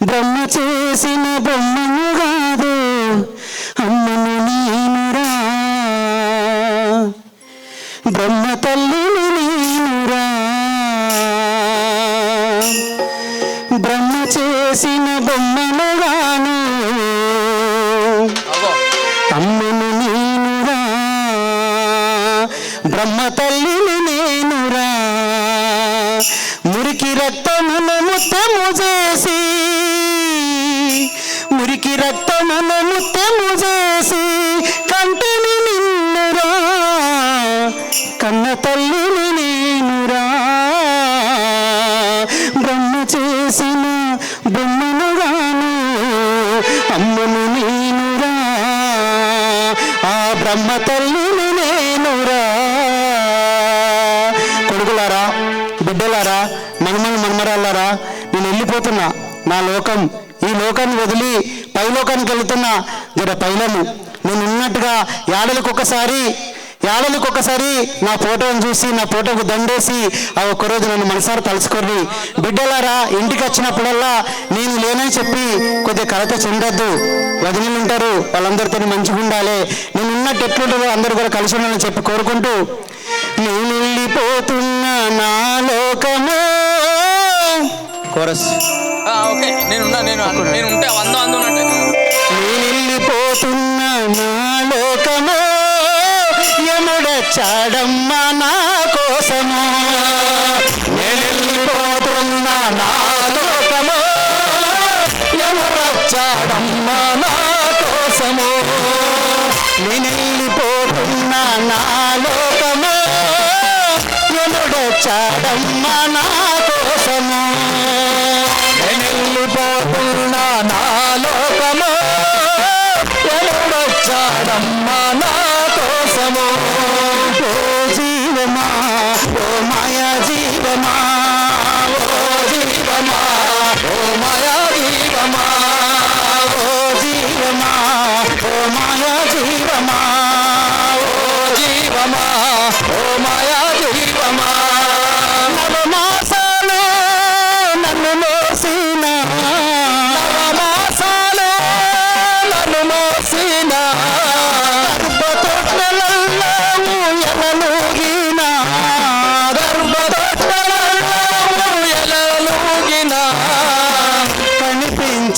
బ్రహ్మ చేసిన బొమ్మను కాదు అమ్మను నేనురా బ్రహ్మ తల్లిని నేనురా బ్రహ్మ చేసిన బొమ్మను గాను అమ్మను నేనురా బ్రహ్మ తల్లిని బిడ్డలారా మనమల మనమరాలారా నేను వెళ్ళిపోతున్నా. నా లోకం ఈ లోకాన్ని వదిలి పైలోకానికి వెళుతున్నా. జర పైలము. నేను ఉన్నట్టుగా ఏడలకు ఒకసారి ఏడలకు ఒకసారి నా ఫోటోని చూసి నా ఫోటోకు దండేసి ఆ ఒక్కరోజు నన్ను మనసారి తలుచుకోండి బిడ్డలారా ఇంటికి వచ్చినప్పుడల్లా నేను లేనని చెప్పి కొద్దిగా కలత చెందొద్దు. వదినలు ఉంటారు వాళ్ళందరితో మంచిగా ఉండాలి నేను ఉన్నట్టు ఎట్లుంటుందో అందరూ కూడా కలిసి ఉండాలని చెప్పి కోరుకుంటూ నేను వెళ్ళిపోతున్నా నా లోకము. కోరస్. ఆ, ఓకే. నేను నేను నేను ఉంటే వంద వంద ఉన్నట్టే నేను వెళ్ళిపోతున్నా నా లోకము. యముడచ్చాడమ్మా నా కోసము. నేను వెళ్ళిపోతున్నా నా లోకము. నా కోసము. నేను వెళ్ళిపోతున్నా నా లోకము యముడచ్చాడమ్మా నా కోసము. నేను వెళ్ళిపోతున్నా నా లోకము. ఎవడొచ్చాడమ్మా నా కోసము. ఓ జీవమా ఓ మాయా జీవమా. ఓ జీవమా ఓ మాయా జీవమా. ఓ జీవమా ఓ మాయా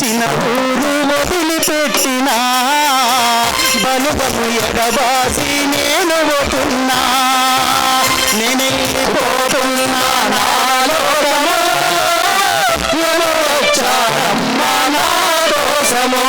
చిన్న ఊరు వదిలిపెట్టిన బలుగము ఎడబాసి నేను పోతున్నా నేను వెళ్ళిపోతున్నా ఎవరొచ్చారమ్మా నా కోసము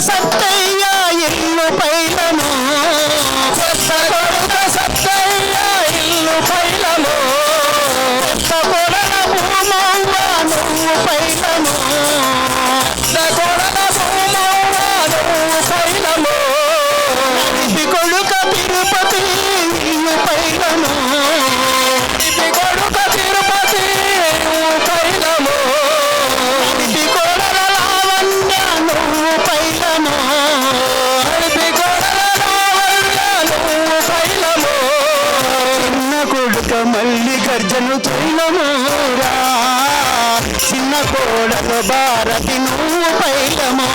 సత్తయ్య ఇల్లు పైలము కొత్త కొడుక సత్తయ్య ఇల్లు పైలము కొత్త కొడల భూమవ్వ నువ్వు పైలము కొత్త కొడల భూమవ్వ నువ్వు పైలము కొడుక తిరుపతి ఇల్లు పైలము మళ్ళీ గర్జను తైలమురా చిన్న కోడలు భారతి నువ్వు పైలము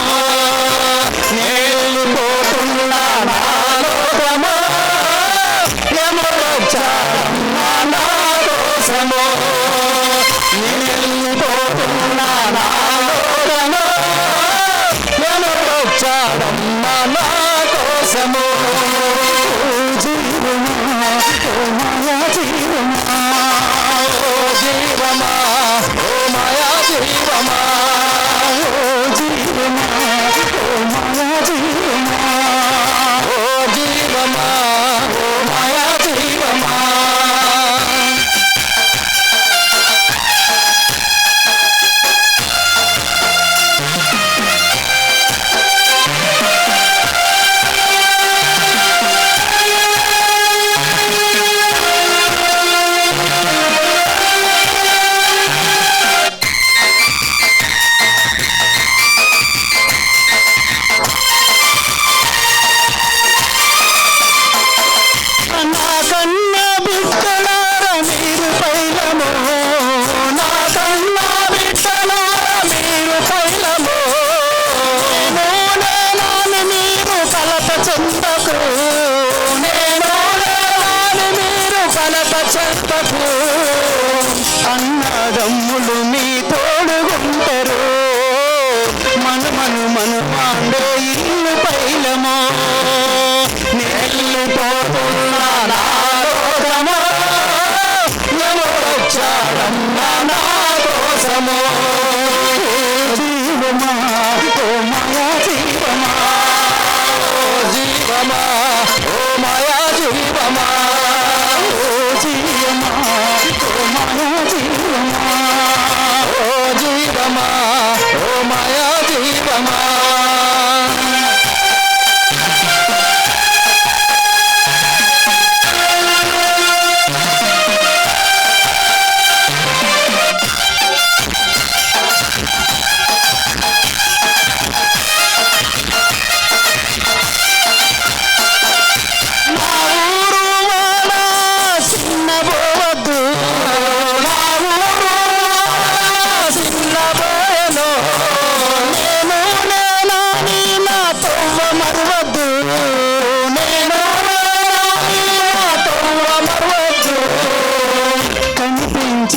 అన్నదమ్ములు మీ తోడుగుంటరు. మను మను మను మాండే ఇల్లు పైలమో. నేను పోతున్నా నా నా కోసమో జీవమా ఓ మాయా జీవమా. జీవమా ఓ మాయా జీవమా. జీవమా ఓ మాయా జీవమా ఓ జీవమా ఓ మాయా జీవమా.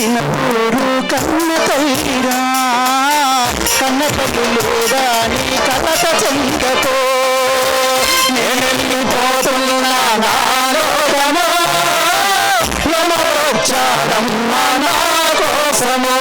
కనిపించిన కన్న తల్లిరా కన్న తల్లి నీ కలత చెందకో నేనెళ్ళిపోతున్నా నా నా కోసమో.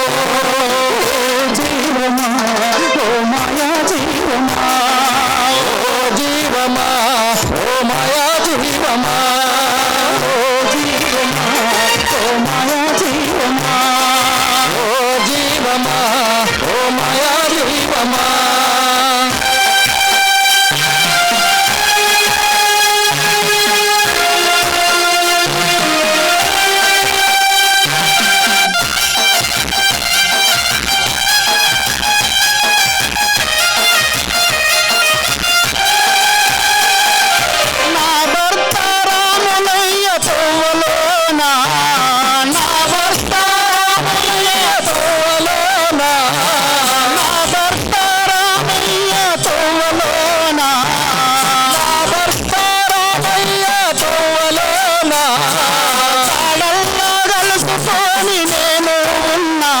కలుసుకొని నేను ఉన్నా.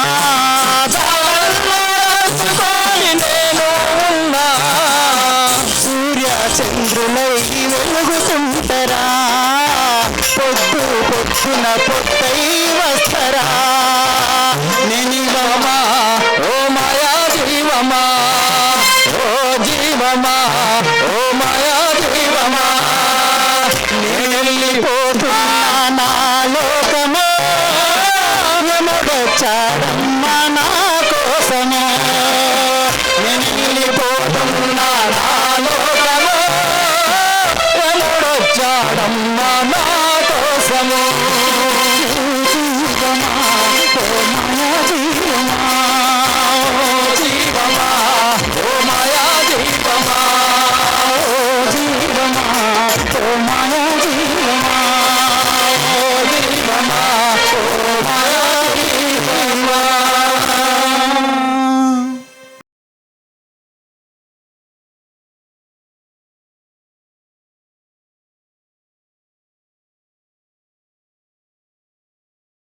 తాళల్లో నేను ఉన్నా. సూర్య చంద్రులై వెలుగుతుంటరా. పొద్దు పొద్దున పొత్తై వస్తరా. నినివమా ఓ మాయా జీవమా ఓ జీవమా. কেমন